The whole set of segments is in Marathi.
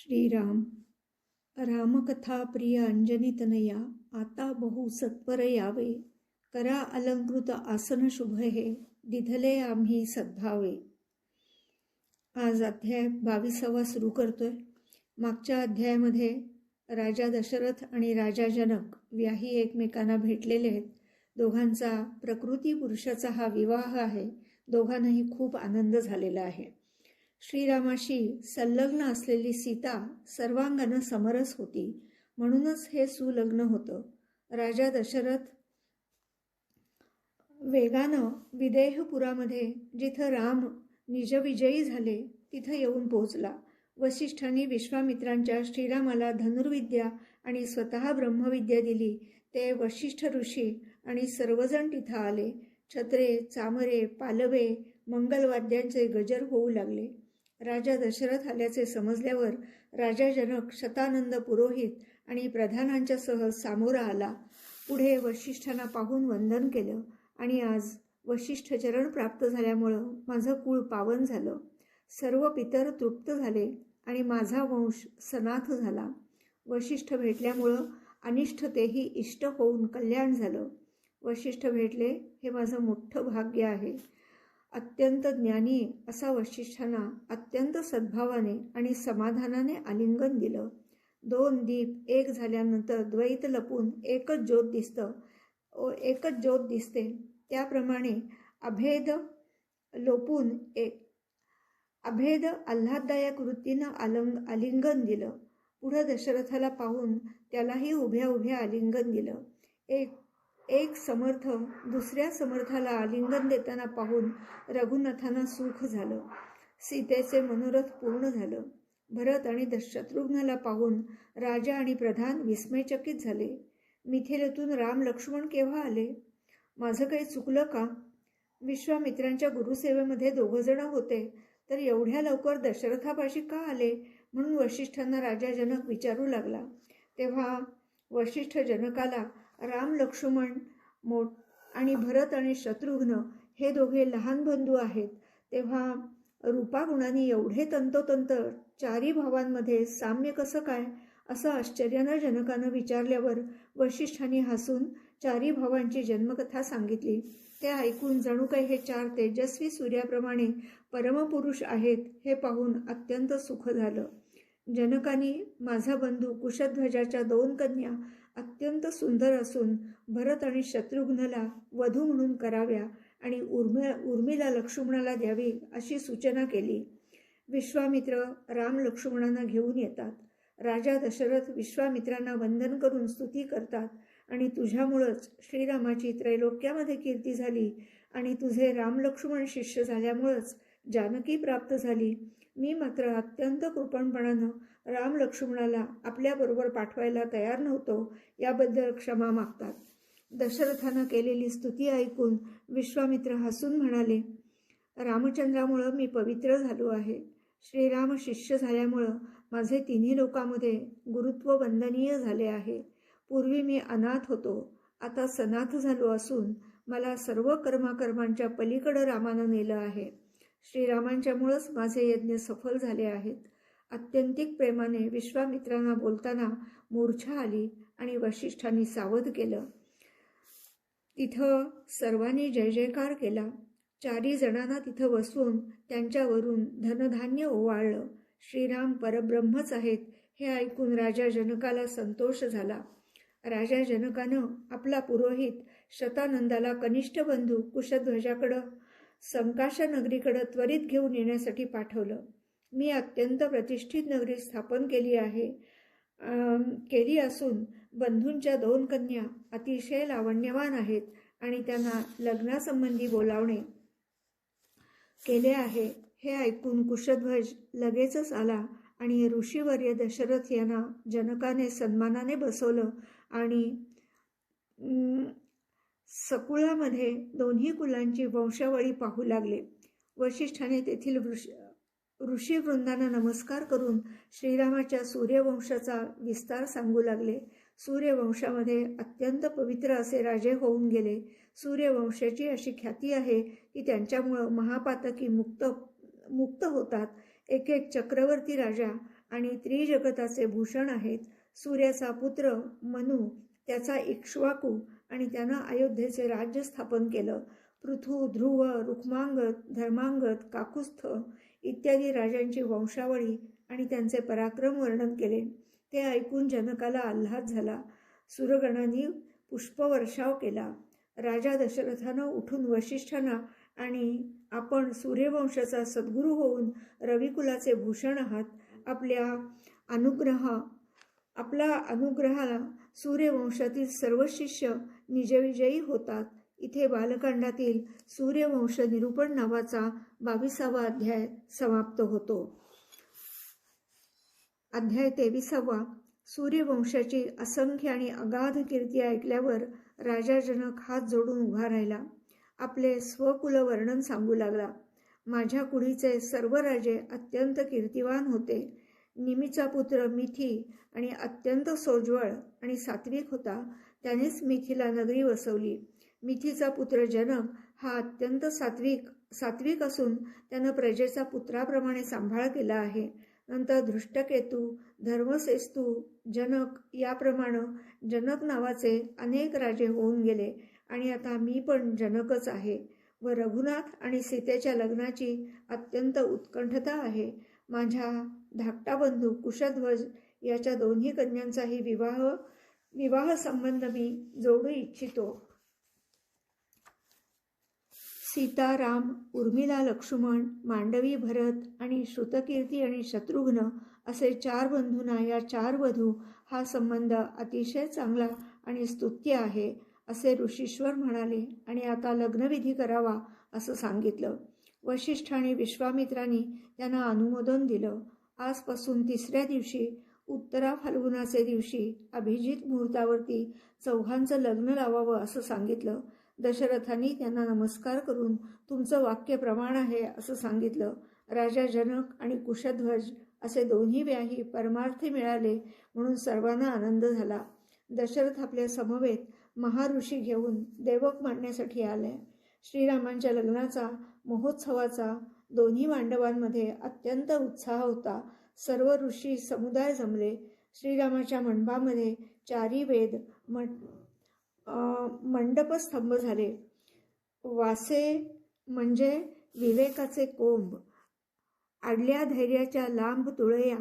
श्रीराम। रामकथा प्रिय अंजनीतनया आता बहु सत्वर यावे। करा अलंकृत आसन शुभ हे दिधले आम्ही सद्भावे। आज अध्याय बावीसावा सुरू करतोय। मागच्या अध्यायामध्ये राजा दशरथ आणि राजा जनक याही एकमेकांना भेटलेले आहेत. दोघांचा प्रकृती पुरुषाचा हा विवाह आहे. दोघांनाही खूप आनंद झालेला आहे. श्रीरामाशी संलग्न असलेली सीता सर्वांगानं समरस होती. म्हणूनच हे सुलग्न होतं. राजा दशरथ वेगानं विदेहपुरामध्ये जिथं राम निजविजयी झाले तिथं येऊन पोहोचला. वसिष्ठांनी विश्वामित्रांच्या श्रीरामाला धनुर्विद्या आणि स्वतः ब्रह्मविद्या दिली. ते वशिष्ठ ऋषी आणि सर्वजण तिथं आले. छत्रे चामरे पालवे मंगलवाद्यांचे गजर होऊ लागले. राजा दशरथ आल्याचे समजल्यावर राजा जनक शतानंद पुरोहित आणि प्रधानांच्यासह सामोरा आला. पुढे वशिष्ठांना पाहून वंदन केलं आणि आज वशिष्ठ चरण प्राप्त झाल्यामुळं माझं कुळ पावन झालं. सर्व पितर तृप्त झाले आणि माझा वंश सनाथ झाला. वशिष्ठ भेटल्यामुळं अनिष्ट तेही इष्ट होऊन कल्याण झालं. वशिष्ठ भेटले हे माझं मोठं भाग्य आहे. अत्यंत ज्ञानी असा वशिष्ठांना अत्यंत सद्भावाने आणि समाधानाने आलिंगन दिलं. दोन दीप एक झाल्यानंतर द्वैत लपून एकच ज्योत दिसतं. एकच ज्योत दिसते. त्याप्रमाणे अभेद लोपून एक अभेद आल्हाददायक वृत्तीनं आलंग आलिंगन दिलं. पुढं दशरथाला पाहून त्यालाही उभ्या उभ्या आलिंगन दिलं. एक एक समर्थ दुसऱ्या समर्थाला आलिंगन देताना पाहून रघुनाथांना सुख झालं. सीतेचे मनोरथ पूर्ण झालं. भरत आणि शत्रुघ्नाला पाहून राजा आणि प्रधान विस्मयचकित झाले. मिथिलेतून राम लक्ष्मण केव्हा आले? माझं काही चुकलं का? विश्वामित्रांच्या गुरुसेवेमध्ये दोघंजणं होते तर एवढ्या लवकर दशरथापाशी का आले? म्हणून वशिष्ठांना राजा जनक विचारू लागला. तेव्हा वशिष्ठ जनकाला राम लक्ष्मण मोठ आणि भरत आणि शत्रुघ्न हे दोघे लहान बंधू आहेत. तेव्हा रूपागुणांनी एवढे तंतोतंत चारी भावांमध्ये साम्य कसं काय असं आश्चर्यानं जनकानं विचारल्यावर वशिष्ठांनी हसून चारी भावांची जन्मकथा सांगितली. ते ऐकून जणू काही हे चार तेजस्वी सूर्याप्रमाणे परमपुरुष आहेत हे पाहून अत्यंत सुख झालं. जनकानी माझा बंधू कुशध्वजाच्या दोन कन्या अत्यंत सुंदर असून भरत आणि शत्रुघ्नला वधू म्हणून कराव्या आणि उर्मि उर्मिला लक्ष्मणाला द्यावी अशी सूचना केली. विश्वामित्र राम लक्ष्मणांना घेऊन येतात. राजा दशरथ विश्वामित्रांना वंदन करून स्तुती करतात आणि तुझ्यामुळंच श्रीरामाची त्रैलोक्यामध्ये कीर्ती झाली आणि तुझे रामलक्ष्मण शिष्य झाल्यामुळंच जानकी प्राप्त झाली. मी मात्र अत्यंत कृपणपणानं राम लक्ष्मणाला आपल्याबरोबर पाठवायला तयार नव्हतो याबद्दल क्षमा मागतात. दशरथानं केलेली स्तुती ऐकून विश्वामित्र हसून म्हणाले रामचंद्रामुळं मी पवित्र झालो आहे. श्रीराम शिष्य झाल्यामुळं माझे तिन्ही लोकांमध्ये गुरुत्व वंदनीय झाले आहे. पूर्वी मी अनाथ होतो आता सनाथ झालो असून मला सर्व कर्माकर्मांच्या पलीकडं रामानं नेलं आहे. श्रीरामांच्यामुळंच माझे यज्ञ सफल झाले आहेत. अत्यंतिक प्रेमाने विश्वामित्रांना बोलताना मूर्छा आली आणि वशिष्ठांनी सावध केलं. तिथं सर्वांनी जय जयकार केला. चारी जणांना तिथं बसून त्यांच्यावरून धनधान्य ओवाळलं. श्रीराम परब्रह्मच आहेत हे ऐकून राजा जनकाला संतोष झाला. राजा जनकानं आपला पुरोहित शतानंदाला कनिष्ठ बंधू कुशध्वजाकडं संकाशा नगरीकडं त्वरित घेऊन येण्यासाठी पाठवलं. मी अत्यंत प्रतिष्ठित नगरी स्थापन केली आहे. केली असून बंधूंच्या दोन कन्या अतिशय लावण्यवान आहेत आणि त्यांना लग्नासंबंधी बोलावणे केले आहे. हे ऐकून कुशध्वज लगेचच आला आणि ऋषीवर्य दशरथ यांना जनकाने सन्मानाने बसवलं आणि सकुळामध्ये दोन्ही कुलांची वंशावळी पाहू लागले. वशिष्ठाने तेथील वृष ऋषीवृंदांना नमस्कार करून श्रीरामाच्या सूर्यवंशाचा विस्तार सांगू लागले. सूर्यवंशामध्ये अत्यंत पवित्र असे राजे होऊन गेले. सूर्यवंशाची अशी ख्याती आहे की त्यांच्यामुळं महापातकी मुक्त मुक्त होतात. एक एक चक्रवर्ती राजा आणि त्रिजगताचे भूषण आहेत. सूर्याचा पुत्र मनू त्याचा इक्ष्वाकू आणि त्यानं अयोध्येचे राज्य स्थापन केलं. पृथू ध्रुव रुक्मांगत धर्मांगत काकुस्थ इत्यादी राजांची वंशावळी आणि त्यांचे पराक्रम वर्णन केले. ते ऐकून जनकाला आल्हाद झाला. सुरगणांनी पुष्पवर्षाव केला. राजा दशरथानं उठून वशिष्ठांना आणि आपण सूर्यवंशाचा सद्गुरू होऊन रविकुलाचे भूषण आहात. आपल्या अनुग्रह आपला अनुग्रहाला सूर्यवंशातील सर्व शिष्य निजविजयी होतात. इथे बालकांडातील सूर्यवंश निरूपण नावाचा बावीसावा अध्याय समाप्त होतो. अध्याय तेविसावा. सूर्यवंशाची असंख्य आणि अगाध कीर्ती ऐकल्यावर राजा जनक हात जोडून उभा राहिला. आपले स्वकुल वर्णन सांगू लागला. माझ्या कुडीचे सर्व राजे अत्यंत कीर्तिवान होते. निमीचा पुत्र मिथी आणि अत्यंत सोज्वळ आणि सात्विक होता. त्यानेच मिथीला नगरी वसवली. मिथीचा पुत्र जनक हा अत्यंत सात्विक सात्विक असून त्यानं प्रजेचा पुत्राप्रमाणे सांभाळ केला आहे. नंतर धृष्टकेतू धर्मसेस्तू जनक याप्रमाणे जनक नावाचे अनेक राजे होऊन गेले आणि आता मी पण जनकच आहे व रघुनाथ आणि सीतेच्या लग्नाची अत्यंत उत्कंठता आहे. माझ्या धाकटा बंधू कुशध्वज याच्या दोन्ही कन्यांचाही विवाह विवाह संबंध मी जोडू इच्छितो. सीताराम उर्मिला लक्ष्मण मांडवी भरत आणि श्रुतकीर्ती आणि शत्रुघ्न असे चार बंधूंना या चार वधू हा संबंध अतिशय चांगला आणि स्तुत्य आहे असे ऋषीश्वर म्हणाले आणि आता लग्नविधी करावा असं सांगितलं. वशिष्ठ आणि विश्वामित्रांनी त्यांना अनुमोदन दिलं. आजपासून तिसऱ्या दिवशी उत्तरा फाल्गुनाचे दिवशी अभिजित मुहूर्तावरती चौघांचं लग्न लावावं असं सांगितलं. दशरथांनी त्यांना नमस्कार करून तुमचं वाक्य प्रमाण आहे असं सांगितलं. राजा जनक आणि कुशध्वज असे दोन्ही व्याही परमार्थी मिळाले म्हणून सर्वांना आनंद झाला. दशरथ आपल्या समवेत महाऋषी घेऊन देवक मांडण्यासाठी आले. श्रीरामांच्या लग्नाचा महोत्सवाचा दोन्ही मांडवांमध्ये अत्यंत उत्साह होता. सर्व ऋषी समुदाय जमले. श्रीरामाच्या मंडपामध्ये चारी वेद मंडपस्तंभ झाले. वासे म्हणजे विवेकाचे कोंब. आडल्या धैर्याच्या लांब तुळया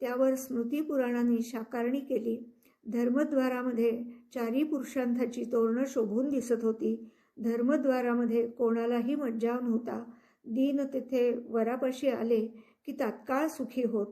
त्यावर स्मृतिपुराणांनी साकारणी केली. धर्मद्वारामध्ये चारी पुरुषांथाची तोरणं शोभून दिसत होती. धर्मद्वारामध्ये कोणालाही मज्जाव नव्हता. दीन तेथे वरापाशी आले की तात्काळ सुखी होत.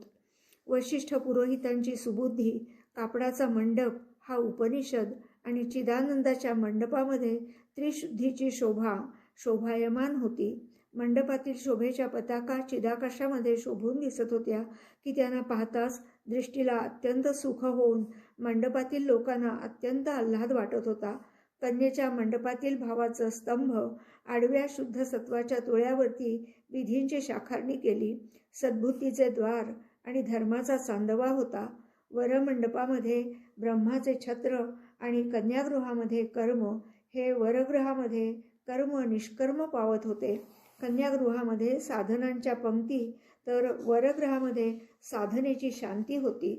वशिष्ठ पुरोहितांची सुबुद्धी कापडाचा मंडप हा उपनिषद आणि चिदानंदाच्या मंडपामध्ये त्रिशुद्धीची शोभा शोभायमान होती. मंडपातील शोभेच्या पताका चिदाकाशामध्ये शोभून दिसत होत्या की त्यांना पाहताच दृष्टीला अत्यंत सुख होऊन मंडपातील लोकांना अत्यंत आल्हाद वाटत होता. कन्येच्या मंडपातील भावाचं स्तंभ आडव्या शुद्ध सत्वाच्या तुळ्यावरती विधींची शाखारणी केली. सद्बुद्धीचे द्वार आणि धर्माचा चांदवा होता. वरमंडपामध्ये ब्रह्माचे छत्र आणि कन्यागृहामध्ये कर्म हे वरगृहामध्ये कर्म निष्कर्म पावत होते. कन्यागृहामध्ये साधनांच्या पंक्ती तर वरग्रहामध्ये साधनेची शांती होती.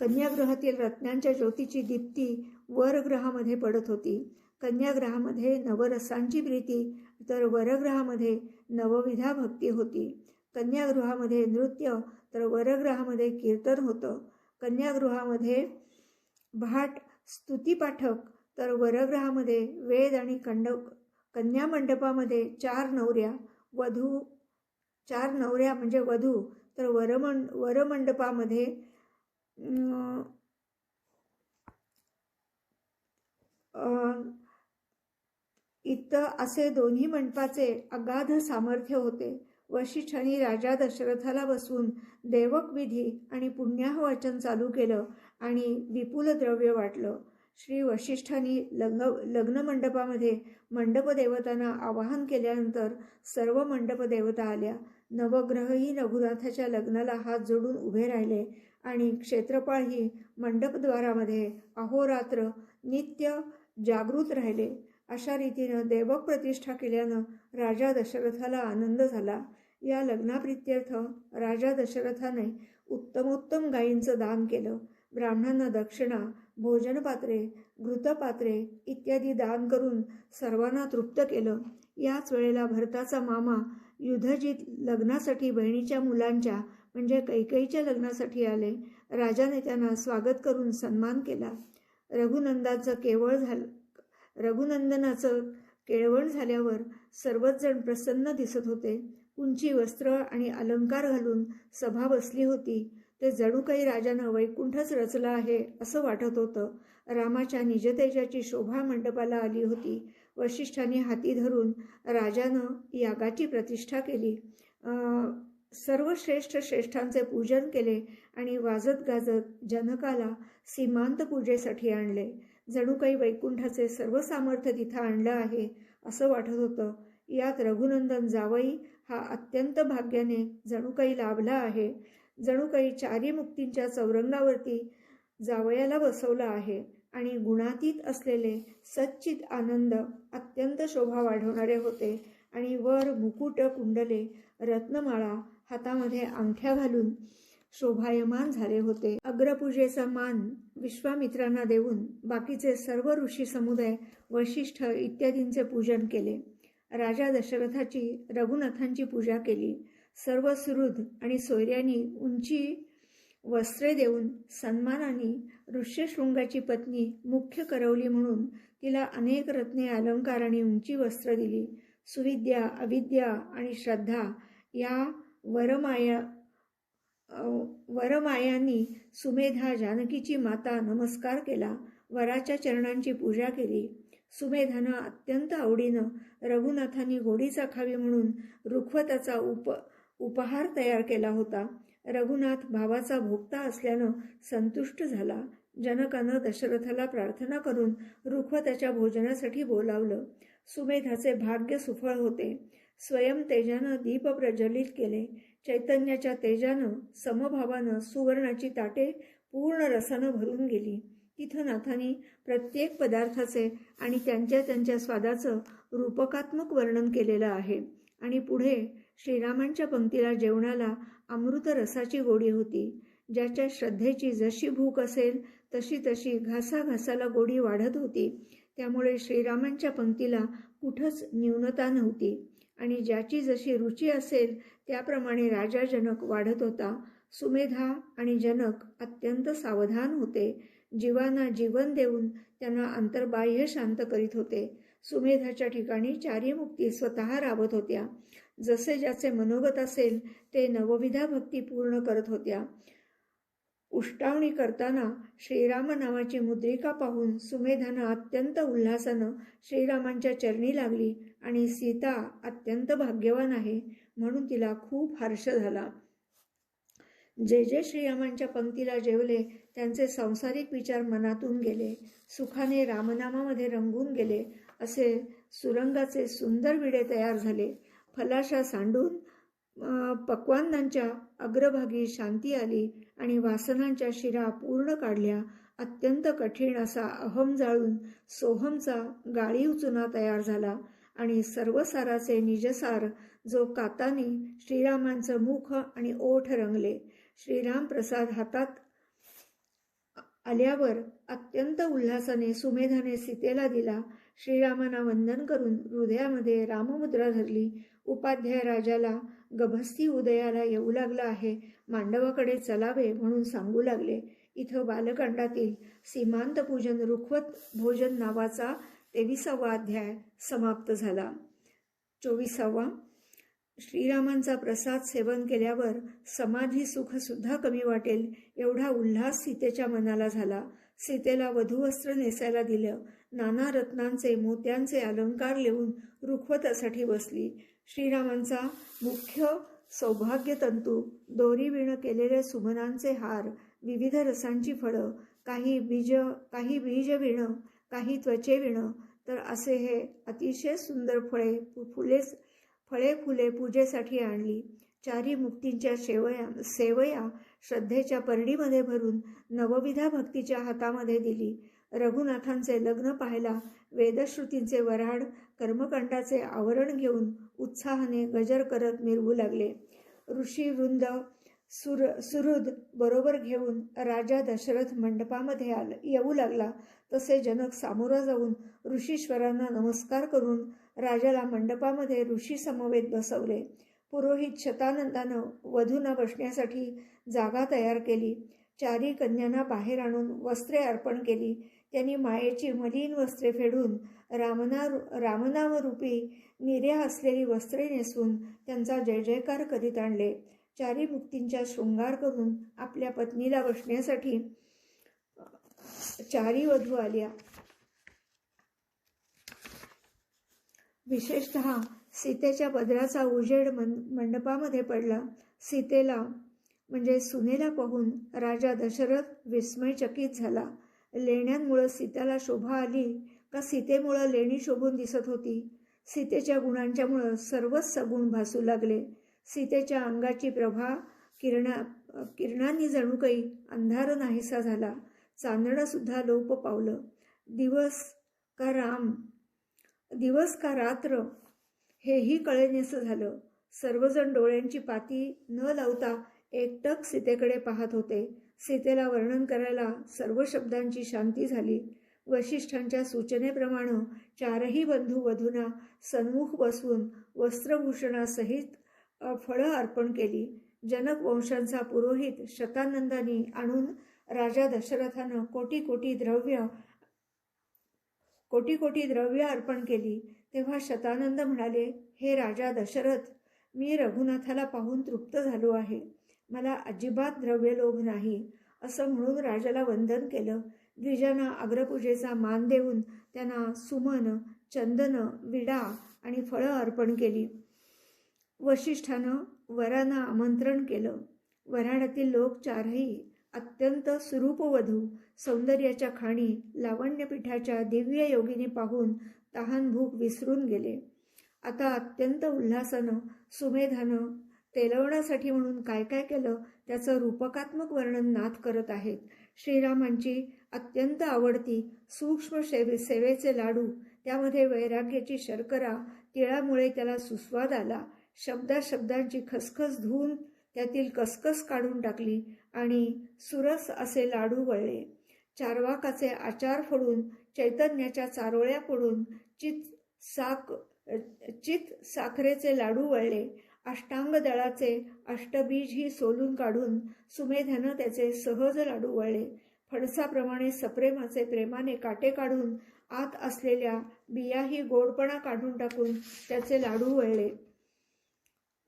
कन्यागृहातील रत्नांच्या ज्योतीची दीप्ती वरग्रहामध्ये पडत होती. कन्याग्रहामध्ये नवरसांची प्रीती तर वरग्रहामध्ये नवविधा भक्ती होती. कन्यागृहामध्ये नृत्य तर वरग्रहामध्ये कीर्तन होतं. कन्यागृहामध्ये भाट स्तुतीपाठक तर वरग्रहामध्ये वेद आणि कंड कन्या मंडपामध्ये चार नवऱ्या वधू चार नवऱ्या म्हणजे वधू तर वरमंड वरमंडपामध्ये इथं असे दोन्ही मंडपाचे अगाध सामर्थ्य होते. वशिष्ठांनी राजा दशरथाला बसवून देवक विधी आणि पुण्याह वाचन चालू केलं आणि विपुल द्रव्य वाटलं. श्री वशिष्ठांनी लग्न लग्न मंडपामध्ये मंडप देवतांना आवाहन केल्यानंतर सर्व मंडप देवता आल्या. नवग्रहही रघुनाथाच्या लग्नाला हात जोडून उभे राहिले आणि क्षेत्रपाळही मंडपद्वारामध्ये अहोरात्र नित्य जागृत राहिले. अशा रीतीनं देवक प्रतिष्ठा केल्यानं राजा दशरथाला आनंद झाला. या लग्नाप्रित्यर्थ राजा दशरथाने उत्तमोत्तम गायींचं दान केलं. ब्राह्मणांना दक्षिणा भोजनपात्रे घृतपात्रे इत्यादी दान करून सर्वांना तृप्त केलं. याच वेळेला भरताचा मामा युधजीत लग्नासाठी बहिणीच्या मुलांच्या म्हणजे कैकईच्या लग्नासाठी आले. राजाने त्यांना स्वागत करून सन्मान केला. रघुनंदाचं केवळ झालं रघुनंदनाचं केळवण झाल्यावर सर्वच जण प्रसन्न दिसत होते. उंची वस्त्र आणि अलंकार घालून सभा बसली होती. ते जणू काही राजानं वैकुंठच रचलं आहे असं वाटत होतं. रामाच्या निजतेजाची शोभा मंडपाला आली होती. वशिष्ठांनी हाती धरून राजानं यागाची प्रतिष्ठा केली. सर्व श्रेष्ठ श्रेष्ठांचे पूजन केले आणि वाजत गाजत जनकाला सीमांत पूजेसाठी आणले. जणू काही वैकुंठाचे सर्व सामर्थ्य तिथं आणलं आहे असं वाटत होतं. यात रघुनंदन जावई हा अत्यंत भाग्याने जणू काही लाभला आहे. जणू काही चारी मुक्तींच्या चौरंगावरती जावयाला बसवलं आहे आणि गुणातीत असलेले सच्चित आनंद अत्यंत शोभा वाढवणारे होते आणि वर मुकुट कुंडले रत्नमाळा हातामध्ये अंगठ्या घालून शोभायमान झाले होते. अग्रपूजेचा मान विश्वामित्रांना देऊन बाकीचे सर्व ऋषी समुदाय वशिष्ठ इत्यादींचे पूजन केले. राजा दशरथाची रघुनाथांची पूजा केली. सर्व सुहृद आणि सोयऱ्यांनी उंची वस्त्रे देऊन सन्मानाने ऋष्यशृंगाची पत्नी मुख्य करवली म्हणून तिला अनेक रत्ने अलंकार आणि उंची वस्त्र दिली. सुविद्या अविद्या आणि श्रद्धा या वरमाया वरमायांनी सुमेधा जानकीची माता नमस्कार केला वराच्या चरणांची पूजा केली. सुमेधानं अत्यंत आवडीनं रघुनाथांनी घोडीचा खावी म्हणून रुखवताचा उप उपहार तयार केला होता. रघुनाथ भावाचा भोगता असल्यानं संतुष्ट झाला. जनकानं दशरथाला प्रार्थना करून रुखवताच्या भोजनासाठी बोलावलं. सुमेधाचे भाग्य सुफळ होते. स्वयं तेजानं दीप प्रज्वलित केले. चैतन्याच्या तेजानं समभावानं सुवर्णाची ताटे पूर्ण रसानं भरून गेली. तिथं नाथांनी प्रत्येक पदार्थाचे आणि त्यांच्या त्यांच्या स्वादाचं रूपकात्मक वर्णन केलेलं आहे. आणि पुढे श्रीरामांच्या पंक्तीला जेवणाला अमृत रसाची गोडी होती. ज्याच्या श्रद्धेची जशी भूक असेल तशी तशी घासा घासाला गोडी वाढत होती. त्यामुळे श्रीरामांच्या पंक्तीला कुठंच न्यूनता नव्हती. आणि ज्याची जशी रुची असेल त्याप्रमाणे राजा जनक वाढत होता. सुमेधा आणि जनक अत्यंत सावधान होते. जीवांना जीवन देऊन त्यांना अंतर्बाह्य शांत करीत होते. सुमेधाच्या ठिकाणी चारी मुक्ती स्वतः राबत होत्या. जसे ज्याचे मनोगत असेल ते नवविधा भक्ती पूर्ण करत होत्या. उष्टावणी करताना श्रीराम नावाची मुद्रिका पाहून सुमेधानं अत्यंत उल्हासानं श्रीरामांच्या चरणी लागली. आणि सीता अत्यंत भाग्यवान आहे म्हणून तिला खूप हर्ष झाला. जे जे श्रीरामांच्या पंक्तीला जेवले त्यांचे सांसारिक विचार मनातून गेले सुखाने रामनामामध्ये रंगून गेले असे सुरंगाचे सुंदर विडे तयार झाले. फलाशा सांडून पक्वांनांच्या अग्रभागी शांती आली आणि वासनांच्या शिरा पूर्ण काढल्या. अत्यंत कठीण असा अहम जाळून सोहमचा गाळीव चुना तयार झाला. आणि सर्व साराचे निजसार जो कातानी श्रीरामांचं मुख आणि ओठ रंगले. श्रीराम प्रसाद हातात आल्यावर अत्यंत उल्हासाने सुमेधाने सीतेला दिला. श्रीरामांना वंदन करून हृदयामध्ये राममुद्रा धरली. उपाध्याय राजाला गभस्ती उदयाला येऊ लागला आहे. मांडवाकडे चलावे म्हणून सांगू लागले. इथं बालकांडातील सीमांत पूजन रुखवत भोजन नावाचा तेविसावा अध्याय समाप्त झाला. चोवीसावा. श्रीरामांचा प्रसाद सेवन केल्यावर समाधी सुख सुद्धा कमी वाटेल एवढा उल्हास सीतेच्या मनाला झाला. सीतेला वधूवस्त्र नेसायला दिलं. नाना रत्नांचे मोत्यांचे अलंकार लिहून रुखवतासाठी बसली. श्रीरामांचा मुख्य सौभाग्य तंतू दोरी विण केलेले सुमनांचे हार विविध रसांची फळं काही बीज काही बीज विणं काही त्वचे विणं. तर असे हे अतिशय सुंदर फळे फुले फळे फुले पूजेसाठी आणली. चारी मुक्तींच्या शेवया सेवया श्रद्धेच्या परडीमध्ये भरून नवविधा भक्तीच्या हातामध्ये दिली. रघुनाथांचे लग्न पाहायला वेदश्रुतींचे वराड कर्मकांडाचे आवरण घेऊन उत्साहाने गजर करत मिरवू लागले. ऋषी वृंद सुर सुहृद बरोबर घेऊन राजा दशरथ मंडपामध्ये आल येऊ लागला. तसे जनक सामोरं जाऊन ऋषीश्वरांना नमस्कार करून राजाला मंडपामध्ये ऋषी समवेत बसवले. पुरोहित शतानंदानं वधूंना बसण्यासाठी जागा तयार केली. चारी कन्यांना बाहेर आणून वस्त्रे अर्पण केली. त्यांनी मायेची मलिन वस्त्रे फेडून रामना रामनामरूपी निर्या असलेली वस्त्रे नेसून त्यांचा जय जयकार करीत आणले. चारी मुक्तींचा शृंगार करून आपल्या पत्नीला बसण्यासाठी चारी वधू आल्या. विशेषत सीतेच्या पदराचा उजेड मन मंडपामध्ये पडला. सीतेला म्हणजे सुनेला पाहून राजा दशरथ विस्मयचकित झाला. लेण्यांमुळं सीतेला शोभा आली का सीतेमुळं लेणी शोभून दिसत होती? सीतेच्या गुणांच्यामुळं सर्वच सगुण भासू लागले. सीतेच्या अंगाची प्रभा किरणा किरणांनी जणू काही अंधार नाहीसा झाला. चांदणंसुद्धा लोप पावलं. दिवस का राम? दिवस का रात्र? हेही कळेनेसं झालं. सर्वजण डोळ्यांची पाती न लावता एकटक सीतेकडे पाहत होते. सीतेला वर्णन करायला सर्व शब्दांची शांती झाली. वशिष्ठांच्या सूचनेप्रमाणे चारही बंधू वधूंना सन्मुख बसवून वस्त्रभूषणासहित फळं अर्पण केली. जनक वंशांचा पुरोहित शतानंदानी आणून राजा दशरथानं कोटी कोटी द्रव्य कोटी कोटी द्रव्य अर्पण केली. तेव्हा शतानंद म्हणाले हे राजा दशरथ मी रघुनाथाला पाहून तृप्त झालो आहे. मला अजिबात द्रव्यलोभ नाही. असं म्हणून राजाला वंदन केलं. द्विजांना अग्रपूजेचा मान देऊन त्यांना सुमन चंदन विडा आणि फळं अर्पण केली. वशिष्ठानं वरांना आमंत्रण केलं. वऱ्हाडातील लोक चारही अत्यंत सुरूपवधू सौंदर्याच्या खाणी लावण्यपीठाच्या दिव्य योगिनी पाहून तहान भूक विसरून गेले. आता अत्यंत उल्हासानं सुमेधानं तेलवण्यासाठी म्हणून काय काय केलं त्याचं रूपकात्मक वर्णन नाथ करत आहेत. श्रीरामांची अत्यंत आवडती सूक्ष्म सेवे सेवेचे लाडू त्यामध्ये वैराग्याची शर्करा तिळामुळे त्याला सुस्वाद आला. शब्दा शब्दांची खसखस धुवून त्यातील कसकस काढून टाकली आणि सुरस असे लाडू वळले. चारवाकाचे आचार फोडून चैतन्याच्या चारोळ्या फोडून चित साक चित साखरेचे लाडू वळले. अष्टांग दळाचे अष्टबीजही सोलून काढून सुमेधनं त्याचे सहज लाडू वळले. फणसाप्रमाणे सप्रेमाचे प्रेमाने काटे काढून आत असलेल्या बियाही गोडपणा काढून टाकून त्याचे लाडू वळले.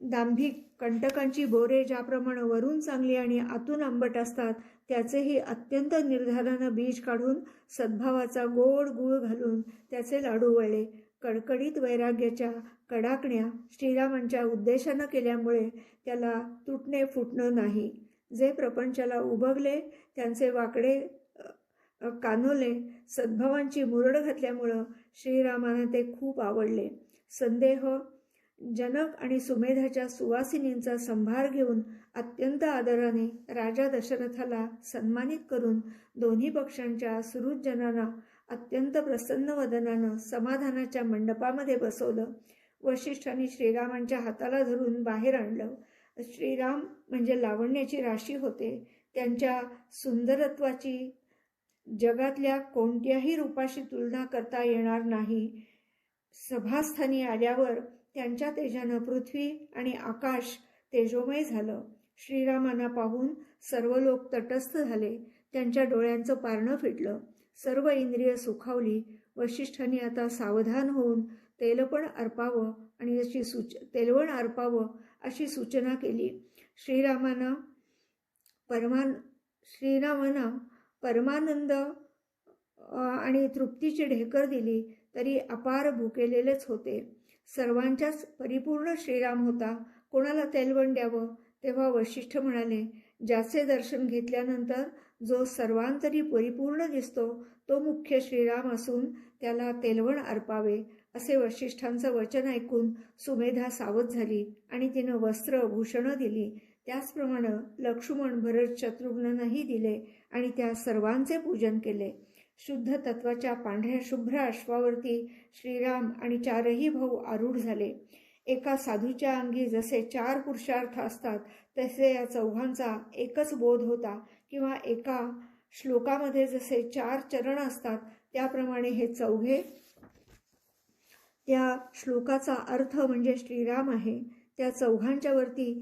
दांभिक कंटकांची बोरे ज्याप्रमाणे वरून चांगली आणि आतून आंबट असतात त्याचेही अत्यंत निर्धारानं बीज काढून सद्भावाचा गोड गुळ घालून त्याचे लाडू वळले. कडकडीत वैराग्याच्या कडाकण्या श्रीरामांच्या उद्देशानं केल्यामुळे त्याला तुटणे फुटणं नाही. जे प्रपंचाला उभगले त्यांचे वाकडे कानोले सद्भावांची मुरड घातल्यामुळं श्रीरामानं ते खूप आवडले. संदेह जनक आणि सुमेधाच्या सुवासिनींचा संभार घेऊन अत्यंत आदराने राजा दशरथाला सन्मानित करून दोन्ही पक्षांच्या सुरुजनांना अत्यंत प्रसन्न वदनानं समाधानाच्या मंडपामध्ये बसवलं. वशिष्ठांनी श्रीरामांच्या हाताला धरून बाहेर आणलं. श्रीराम म्हणजे लावण्याची राशी होते. त्यांच्या सुंदरत्वाची जगातल्या कोणत्याही रूपाशी तुलना करता येणार नाही. सभास्थानी आल्यावर त्यांच्या तेजानं पृथ्वी आणि आकाश तेजोमय झालं. श्रीरामांना पाहून सर्व लोक तटस्थ झाले. त्यांच्या डोळ्यांचं पारणं फिटलं. सर्व इंद्रिय सुखावली. वशिष्ठांनी आता सावधान होऊन तेलपण अर्पावं आणि अशी सूच तेलवण अर्पावं अशी सूचना केली. श्रीरामानं परमान श्रीरामानं परमानंद आणि तृप्तीची ढेकर दिली. तरी अपार भुकेलेलेच होते. सर्वांच्याच परिपूर्ण श्रीराम होता. कोणाला तेलवण द्यावं? तेव्हा वशिष्ठ म्हणाले ज्याचे दर्शन घेतल्यानंतर जो सर्वांतरी परिपूर्ण दिसतो तो मुख्य श्रीराम असून त्याला तेलवण अर्पावे असे वशिष्ठांचं वचन ऐकून सुमेधा सावध झाली आणि तिनं वस्त्र भूषणं दिली. त्याचप्रमाणे लक्ष्मण भरत शत्रुघ्ननंही दिले आणि त्या सर्वांचे पूजन केले. शुद्ध तत्वाच्या पांढऱ्या शुभ्र अश्वावरती श्रीराम आणि चारही भाऊ आरूढ झाले. एका साधूच्या अंगी जसे चार पुरुषार्थ असतात तसे या चौघांचा एकच बोध होता किंवा एका श्लोकामध्ये जसे चार चरण असतात त्याप्रमाणे हे चौघे. त्या श्लोकाचा अर्थ म्हणजे श्रीराम आहे. त्या चौघांच्यावरती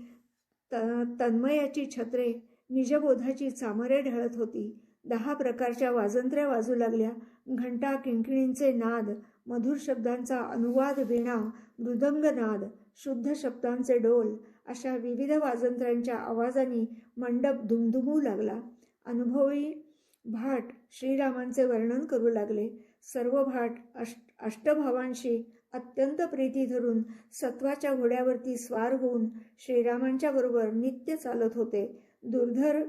त तन्मयाची छत्रे निजबोधाची चामरे ढळत होती. दहा प्रकारच्या वाजंत्र्या वाजू लागल्या. घंटा किंकिणींचे नाद मधुर शब्दांचा अनुवाद वीणा मृदंग नाद शुद्ध शब्दांचे डोल अशा विविध वाजंत्र्यांच्या आवाजांनी मंडप धुमधुमू लागला. अनुभवी भाट श्रीरामांचे वर्णन करू लागले. सर्व भाट अष्ट अष्टभावांशी अत्यंत प्रीती धरून सत्वाच्या घोड्यावरती स्वार होऊन श्रीरामांच्या बरोबर नित्य चालत होते. दुर्धर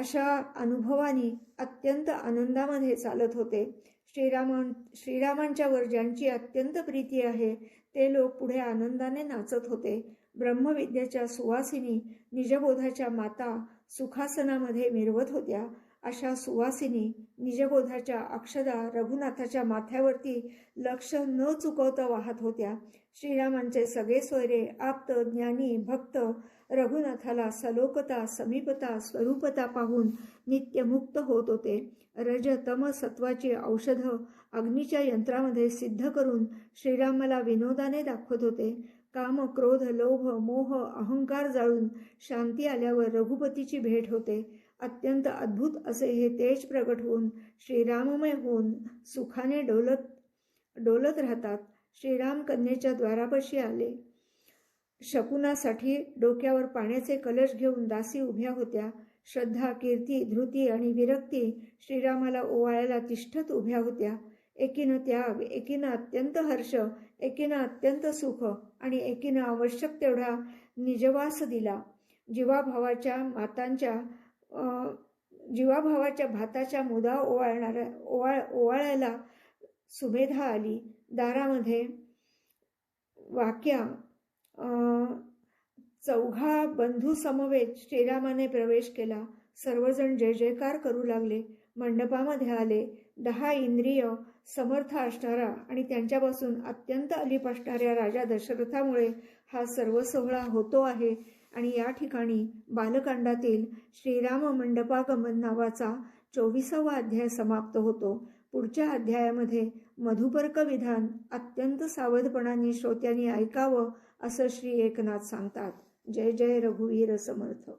अशा अनुभवाने अत्यंत आनंदामध्ये चालत होते. श्रीरामां श्रीरामांच्यावर ज्यांची अत्यंत प्रीती आहे ते लोक पुढे आनंदाने नाचत होते. ब्रह्मविद्याच्या सुवासिनी निजबोधाच्या माता सुखासनामध्ये मिरवत होत्या. अशा सुवासिनी निजबोधाच्या अक्षदा रघुनाथाच्या माथ्यावरती लक्ष न चुकवता वाहत होत्या. श्रीरामांचे सगळे सोयरे आप्त ज्ञानी भक्त रघुनाथाला सलोकता समीपता स्वरूपता पाहून नित्यमुक्त होत होते. रज तम सत्वाची औषधं अग्नीच्या यंत्रामध्ये सिद्ध करून श्रीरामाला विनोदाने दाखवत होते. काम क्रोध लोभ मोह अहंकार जाळून शांती आल्यावर रघुपतीची भेट होते. अत्यंत अद्भुत असे हे तेज प्रगट होऊन श्रीराममय होऊन सुखाने डोलत डोलत राहतात. श्रीराम कन्येच्या द्वारापाशी आले. शकुनासाठी डोक्यावर पाण्याचे कलश घेऊन दासी उभ्या होत्या. श्रद्धा कीर्ती धृती आणि विरक्ती श्रीरामाला ओवाळायला तिष्ठत उभ्या होत्या. एकीनं त्याग एकीनं अत्यंत हर्ष एकीनं अत्यंत सुख आणि एकीनं आवश्यक तेवढा निजवास दिला. जीवाभावाच्या मातांच्या जीवाभावाच्या भाताच्या मुदा ओवाळणाऱ्या ओवाळ ओवाळायला सुमेधा आली. दारामध्ये वाक्या चौघा बंधू समवेत श्रीरामाने प्रवेश केला. सर्वजण जय जयकार करू लागले. मंडपामध्ये आले. दहा इंद्रिय समर्थ असणारा आणि त्यांच्यापासून अत्यंत अलिप असणाऱ्या राजा दशरथामुळे हा सर्व सोहळा होतो आहे आणि या ठिकाणी बालकांडातील श्रीराम मंडपागमन नावाचा चोवीसावा अध्याय समाप्त होतो. पुढच्या अध्यायामध्ये मधुपर्क विधान अत्यंत सावधपणाने श्रोत्यांनी ऐकावं असं श्री एकनाथ सांगतात. जय जय रघुवीर समर्थ.